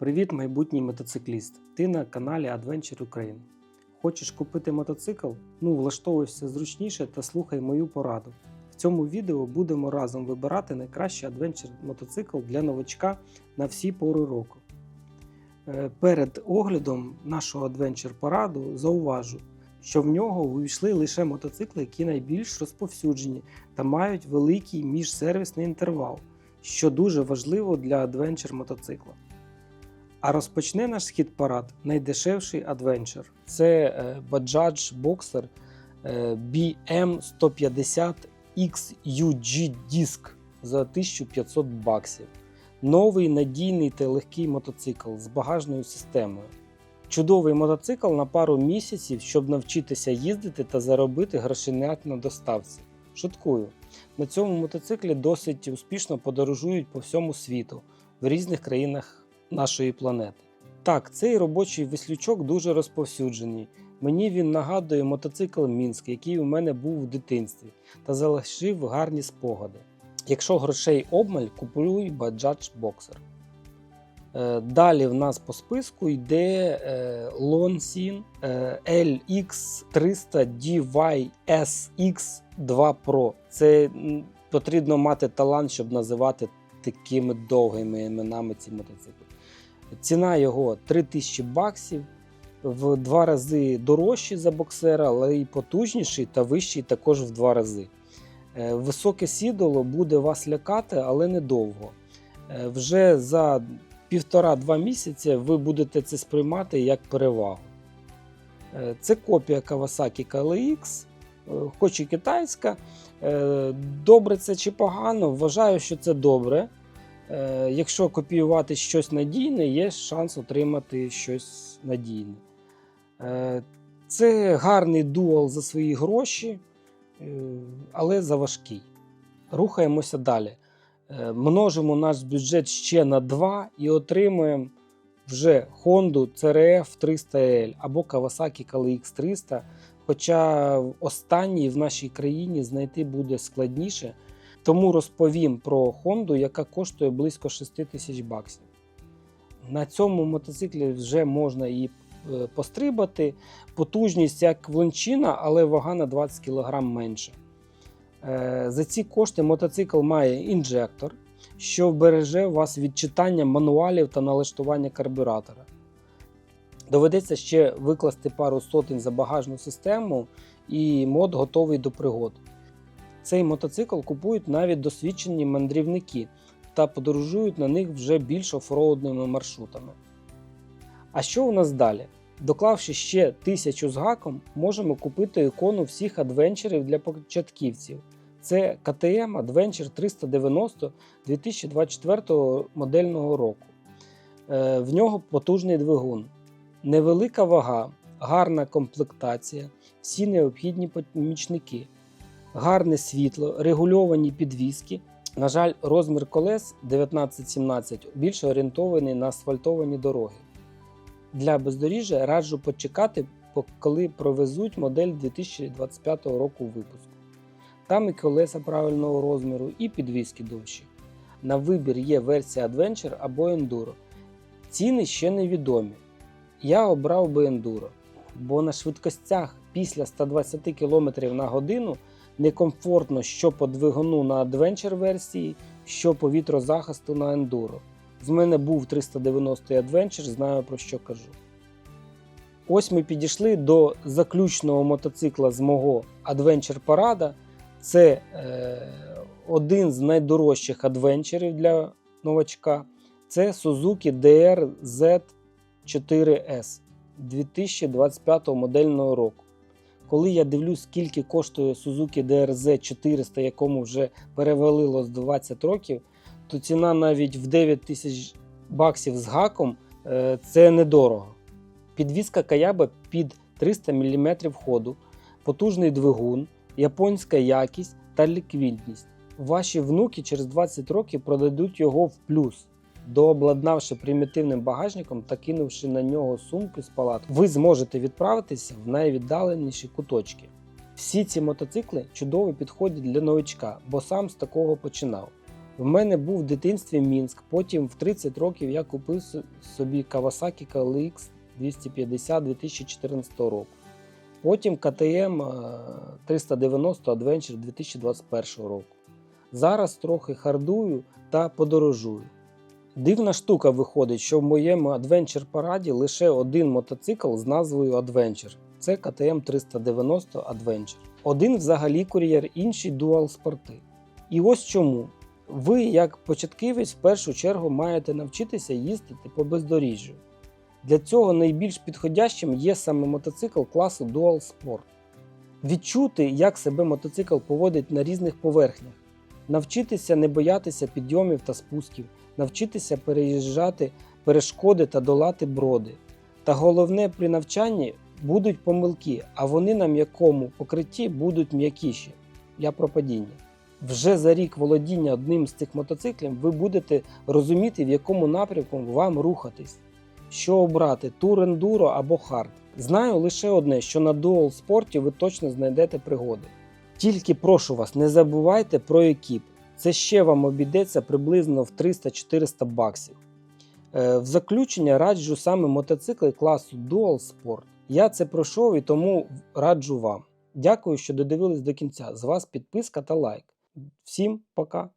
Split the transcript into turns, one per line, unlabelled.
Привіт, майбутній мотоцикліст! Ти на каналі Adventure Ukraine. Хочеш купити мотоцикл? Ну, влаштовуйся зручніше та слухай мою пораду. В цьому відео будемо разом вибирати найкращий адвенчер мотоцикл для новачка на всі пори року. Е, Перед оглядом нашого адвенчер пораду зауважу, що в нього увійшли лише мотоцикли, які найбільш розповсюджені та мають великий міжсервісний інтервал, що дуже важливо для адвенчер мотоцикла. А розпочне наш схід парад найдешевший адвенчер. Це е, Bajaj Boxer е, BM150 XUG Disc за 1500 баксів. Новий надійний та легкий мотоцикл з багажною системою. Чудовий мотоцикл на пару місяців, щоб навчитися їздити та заробити грошенят на доставці. Шуткую. На цьому мотоциклі досить успішно подорожують по всьому світу в різних країнах нашої планети. Так, цей робочий веслючок дуже розповсюджений. Мені він нагадує мотоцикл Мінськ, який у мене був в дитинстві, та залишив гарні спогади. Якщо грошей обмаль, купуй Bajaj Boxer. Е, Далі в нас по списку йде е, Lonsin е, LX300 DYSX2 Pro. Це потрібно мати талант, щоб називати такими довгими іменами ці мотоцикли. Ціна його 3000 баксів, в два рази дорожчий за боксера, але і потужніший та вищий також в два рази. Е, Високе сідоло буде вас лякати, але недовго. Е, Вже за півтора-два місяці ви будете це сприймати як перевагу. Е, Це копія Kawasaki KLX, хоч і китайська. Добре це чи погано, вважаю, що це добре. Е, Якщо копіювати щось надійне, є шанс отримати щось надійне. Е, Це гарний дуал за свої гроші, е, але заважкий. Рухаємося далі. Множимо наш бюджет ще на 2 і отримуємо вже Honda CRF 300L або Kawasaki KLX 300. Хоча останній в нашій країні знайти буде складніше. Тому розповім про Honda, яка коштує близько 6 тисяч баксів. На цьому мотоциклі вже можна і е, пострибати. Потужність як влончина, але вага на 20 кг менше. Е, За ці кошти мотоцикл має інжектор, що вбереже вас від читання мануалів та налаштування карбюратора. Доведеться ще викласти пару сотень за багажну систему, і мод готовий до пригод. Цей мотоцикл купують навіть досвідчені мандрівники та подорожують на них вже більш офроудними маршрутами. А що у нас далі? Доклавши ще тисячу з гаком, можемо купити ікону всіх адвенчерів для початківців. Це KTM Adventure 390 2024 модельного року. Е, В нього потужний двигун, невелика вага, гарна комплектація, всі необхідні помічники гарне світло, регульовані підвіски. На жаль, розмір колес 19-17 більше орієнтований на асфальтовані дороги. Для бездоріжжя раджу почекати, коли провезуть модель 2025 року випуску. Там і колеса правильного розміру, і підвіски довші. На вибір є версія Adventure або Enduro. Ціни ще невідомі. Я обрав би Enduro, бо на швидкостях після 120 км на годину некомфортно що по двигуну на Adventure версії, що по вітрозахисту на Enduro. В мене був 390 Adventure, знаю про що кажу. Ось ми підійшли до заключного мотоцикла з мого Adventure Парада. Це е, один з найдорожчих адвенчерів для новачка. Це Suzuki DRZ4S 2025 модельного року. Коли я дивлюсь, скільки коштує Suzuki DRZ 400, якому вже перевалило з 20 років, то ціна навіть в 9 тисяч баксів з гаком е, це недорого. Підвізка Каяба під 300 мм ходу, потужний двигун, японська якість та ліквідність. Ваші внуки через 20 років продадуть його в плюс. Дообладнавши примітивним багажником та кинувши на нього сумки з палатку, ви зможете відправитися в найвіддаленіші куточки. Всі ці мотоцикли чудово підходять для новичка, бо сам з такого починав. В мене був в дитинстві Мінськ. Потім в 30 років я купив собі Kawasaki KLX 250 2014 року. Потім е, 390 Adventure 2021 року. Зараз трохи хардую та подорожую. Дивна штука виходить, що в моєму Adventure параді лише один мотоцикл з назвою Adventure. Це КТМ 390 Adventure. Один взагалі кур'єр, інший Dual спорти. І ось чому. Ви, як початківець, в першу чергу маєте навчитися їздити по бездоріжжю. Для цього найбільш підходящим є саме мотоцикл класу Dual Sport. Відчути, як себе мотоцикл поводить на різних поверхнях, навчитися не боятися підйомів та спусків, навчитися переїжджати перешкоди та долати броди. Та головне при навчанні будуть помилки, а вони на м'якому покритті будуть м'якіші. Я про падіння. Вже за рік володіння одним з цих мотоциклів ви будете розуміти, в якому напрямку вам рухатись, що обрати тур ендуро або хард. Знаю лише одне, що на Dual спорті ви точно знайдете пригоди. Тільки прошу вас, не забувайте про екіп. Це ще вам обійдеться приблизно в 300-400 баксів. Е, В заключення раджу саме мотоцикли класу Dual Sport. Я це пройшов і тому раджу вам. Дякую, що додивились до кінця. З вас підписка та лайк. Всім пока!